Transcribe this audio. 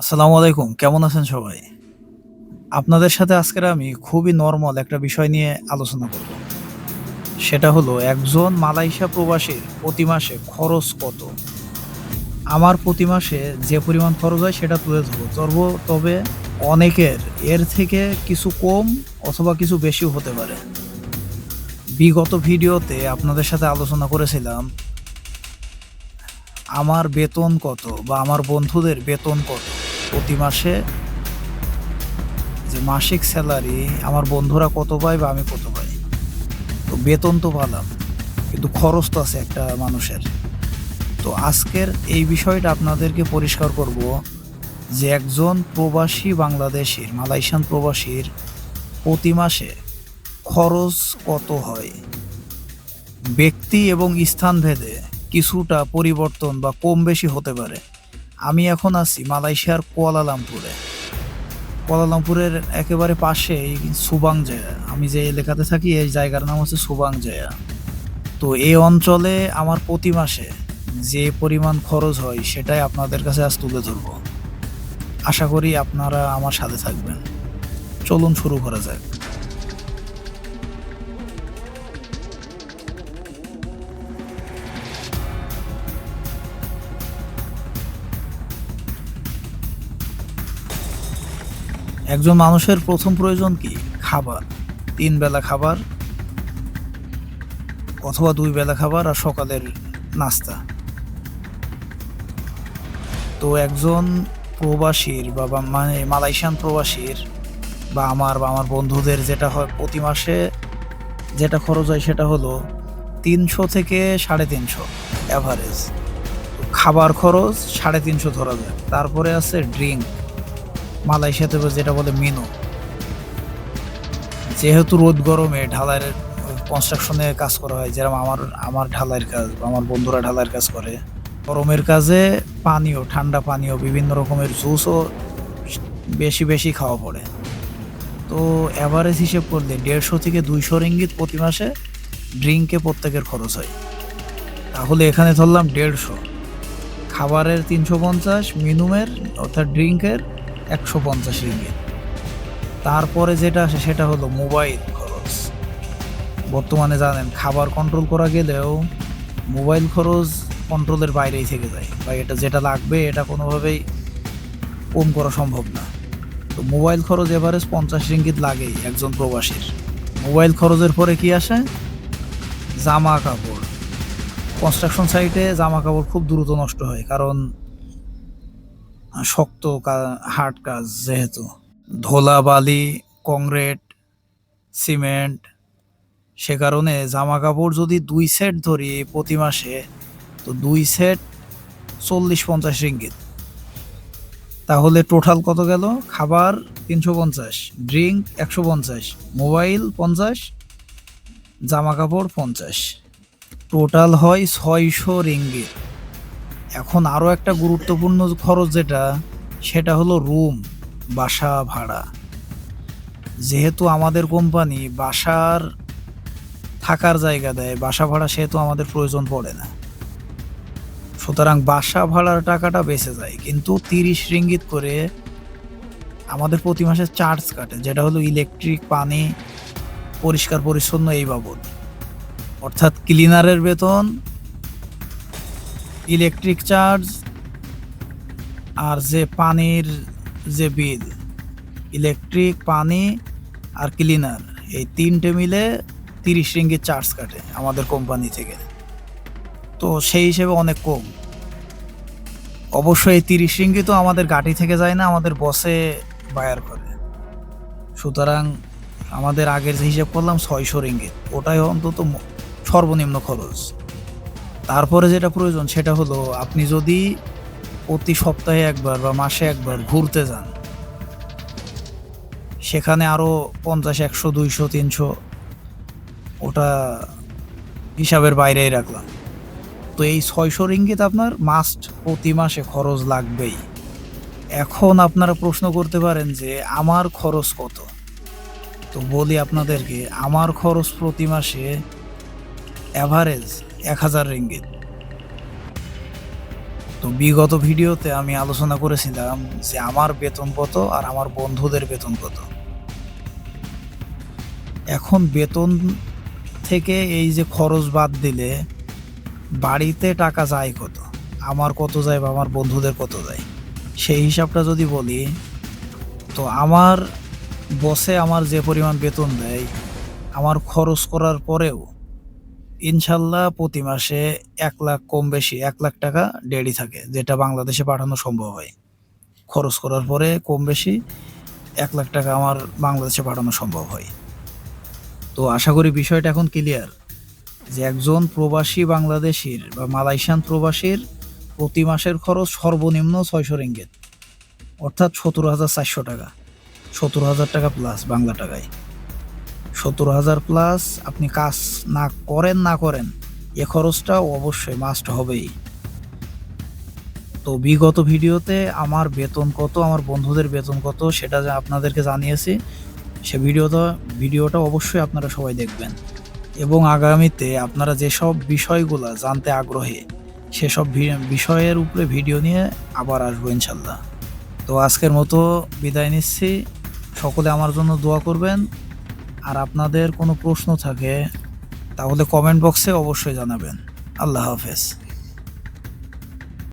আসসালামু আলাইকুম, কেমন আছেন সবাই? আপনাদের সাথে আজকের আমি খুবই নর্মাল একটা বিষয় নিয়ে আলোচনা করব। সেটা হলো, একজন মালয়েশিয়া প্রবাসীর প্রতি মাসে খরচ কত? আমার প্রতি মাসে যে পরিমাণ খরচ হয় সেটা তুলে ধরবো। ধরবো তবে অনেকের এর থেকে কিছু কম অথবা কিছু বেশিও হতে পারে। বিগত ভিডিওতে আপনাদের সাথে আলোচনা করেছিলাম, আমার বেতন কত বা আমার বন্ধুদের বেতন কত? প্রতি মাসে যে মাসিক স্যালারি আমার বন্ধুরা কত পায় বা আমি কত পাই। তো বেতন তো পালাম কিন্তু খরচ তো আছে একটা মানুষের। তো আজকের এই বিষয়টা আপনাদেরকে পরিষ্কার করব যে একজন প্রবাসী বাংলাদেশির, মালয়েশিয়ান প্রবাসীর প্রতি মাসে খরচ কত হয়? ব্যক্তি এবং স্থান ভেদে কিছুটা পরিবর্তন বা কম বেশি হতে পারে। আমি এখন আছি মালয়েশিয়ার কুয়ালালামপুরে। কুয়ালালামপুরের একেবারে পাশেই সুবাং জায়া আমি যে এলাকাতে থাকি, এই জায়গার নাম হচ্ছে সুবাং জায়া তো এই অঞ্চলে আমার প্রতি মাসে যে পরিমাণ খরচ হয়, সেটাই আপনাদের কাছে আজ তুলে ধরবো। আশা করি আপনারা আমার সাথে থাকবেন। চলুন শুরু করা যাক। একজন মানুষের প্রথম প্রয়োজন কি? খাবার। তিন বেলা খাবার অথবা দুই বেলা খাবার আর সকালের নাস্তা। তো একজন প্রবাসীর বা মানে মালয়েশিয়ান প্রবাসীর বা আমার বা আমার বন্ধুদের যেটা হয় প্রতি মাসে যেটা খরচ হয় সেটা হলো তিনশো থেকে সাড়ে তিনশো অ্যাভারেজ খাবার খরচ সাড়ে তিনশো ধরা যায়। তারপরে আছে ড্রিঙ্ক মালয়েশিয়াতে যেটা বলে মিনো। যেহেতু রোদ গরমে ঢালাইয়ের কনস্ট্রাকশনে কাজ করা হয়, যেরকম আমার আমার ঢালাইয়ের কাজ আমার বন্ধুরা ঢালাইয়ের কাজ করে, গরমের কাজে পানীয়, ঠান্ডা পানীয়, বিভিন্ন রকমের জুসও বেশি বেশি খাওয়া পড়ে। তো অ্যাভারেজ হিসেব করলে দেড়শো থেকে দুইশো রিঙ্গিত প্রতি মাসে ড্রিঙ্কে প্রত্যেকের খরচ হয়। তাহলে এখানে ধরলাম দেড়শো। খাবারের তিনশো পঞ্চাশ মিনুমের অর্থাৎ ড্রিঙ্কের একশো পঞ্চাশ রিঙ্গিত। তারপরে যেটা আসে সেটা হলো মোবাইল খরচ। বর্তমানে জানেন, খাবার কন্ট্রোল করা গেলেও মোবাইল খরচ কন্ট্রোলের বাইরেই থেকে যায়। বা এটা যেটা লাগবে, এটা কোনোভাবেই কম করা সম্ভব না। তো মোবাইল খরচ এভারেজ পঞ্চাশ রিঙ্গিত লাগেই একজন প্রবাসীর। মোবাইল খরচের পরে কি আসে? জামা কাপড়। কনস্ট্রাকশন সাইটে জামা কাপড় খুব দ্রুত নষ্ট হয়, কারণ শক্ত হার্ড কাজ যেহেতু। ধোলা বালি কংক্রিট, সিমেন্ট, সে কারণে জামা কাপড় যদি দুই সেট ধরি প্রতি মাসে, তো দুই সেট চল্লিশ পঞ্চাশ রিঙ্গিত। তাহলে টোটাল কত গেল? খাবার তিনশো পঞ্চাশ, ড্রিঙ্ক একশো পঞ্চাশ, মোবাইল পঞ্চাশ জামা কাপড় পঞ্চাশ। টোটাল হয় ছয়শো রিঙ্গিত। এখন আরও একটা গুরুত্বপূর্ণ খরচ যেটা, সেটা হলো রুম বাসা ভাড়া। যেহেতু আমাদের কোম্পানি বাসার থাকার জায়গা দেয়, বাসা ভাড়া সেহেতু আমাদের প্রয়োজন পড়ে না। সুতরাং বাসা ভাড়ার টাকাটা বেঁচে যায়, কিন্তু তিরিশ রিঙ্গিত করে আমাদের প্রতি মাসে চার্জ কাটে, যেটা হলো ইলেকট্রিক পানি পরিষ্কার পরিচ্ছন্ন এই বাবদ। অর্থাৎ ক্লিনারের বেতন ইলেকট্রিক চার্জ আর যে পানির যে বিল, ইলেকট্রিক, পানি আর ক্লিনার, এই তিনটে মিলে তিরিশ রিঙ্গিত চার্জ কাটে আমাদের কোম্পানি থেকে। তো সেই হিসেবে অনেক কম। অবশ্যই তিরিশ রিঙ্গি তো আমাদের গাড়ি থেকে যায় না, আমাদের বসে বায়ার করে। সুতরাং আমাদের আগের যে হিসেব করলাম ছয়শো রিঙ্গিত, ওটাই অন্তত সর্বনিম্ন খরচ। তারপরে যেটা প্রয়োজন সেটা হলো আপনি যদি প্রতি সপ্তাহে একবার বা মাসে একবার ঘুরতে যান, সেখানে আরও পঞ্চাশ, একশো, দুইশো, তিনশো ওটা হিসাবের বাইরেই রাখলাম। তো এই ছয়শো রিঙ্গিত আপনার মাস্ট প্রতি মাসে খরচ লাগবেই। এখন আপনারা প্রশ্ন করতে পারেন যে আমার খরচ কত? তো বলি আপনাদেরকে, আমার খরচ প্রতি মাসে অ্যাভারেজ এক হাজার রিঙ্গিত। তো বিগত ভিডিওতে আমি আলোচনা করেছিলাম যে আমার বেতন কত আর আমার বন্ধুদের বেতন কত। এখন বেতন থেকে এই যে খরচ বাদ দিলে বাড়িতে টাকা যায় কত? আমার কত যায় বা আমার বন্ধুদের কত যায়? সেই হিসাবটা যদি বলি, তো আমার বসে আমার যে পরিমাণ বেতন দেয়, আমার খরচ করার পরেও ইনশাল্লাহ প্রতি মাসে এক লাখ কম বেশি, এক লাখ টাকা ডেডি থাকে, যেটা বাংলাদেশে পাঠানো সম্ভব হয়। খরচ করার পরে কম বেশি এক লাখ টাকা আমার বাংলাদেশে পাঠানো সম্ভব হয়। তো আশা করি বিষয়টা এখন ক্লিয়ার যে একজন প্রবাসী বাংলাদেশির বা মালয়েশিয়ান প্রবাসীর প্রতি মাসের খরচ সর্বনিম্ন ছয়শো রিঙ্গিত, অর্থাৎ সতেরো হাজার চারশো টাকা, সতেরো হাজার টাকা প্লাস বাংলা টাকায়। সতেরো হাজার প্লাস আপনি কাজ না করেন না করেন, এ খরচটা অবশ্যই মাস্ট হবেই। তো বিগত ভিডিওতে আমার বেতন কত, আমার বন্ধুদের বেতন কত, সেটা যা আপনাদেরকে জানিয়েছি, সে ভিডিওটা ভিডিওটা অবশ্যই আপনারা সবাই দেখবেন। এবং আগামীতে আপনারা যেসব বিষয়গুলো জানতে আগ্রহী, সেসব বিষয়ের উপরে ভিডিও নিয়ে আবার আসব ইনশাল্লাহ। তো আজকের মতো বিদায় নিচ্ছি। সকলে আমার জন্য দোয়া করবেন। আর আপনাদের কোনো প্রশ্ন থাকে তাহলে কমেন্ট বক্সে অবশ্যই জানাবেন। আল্লাহ হাফেজ।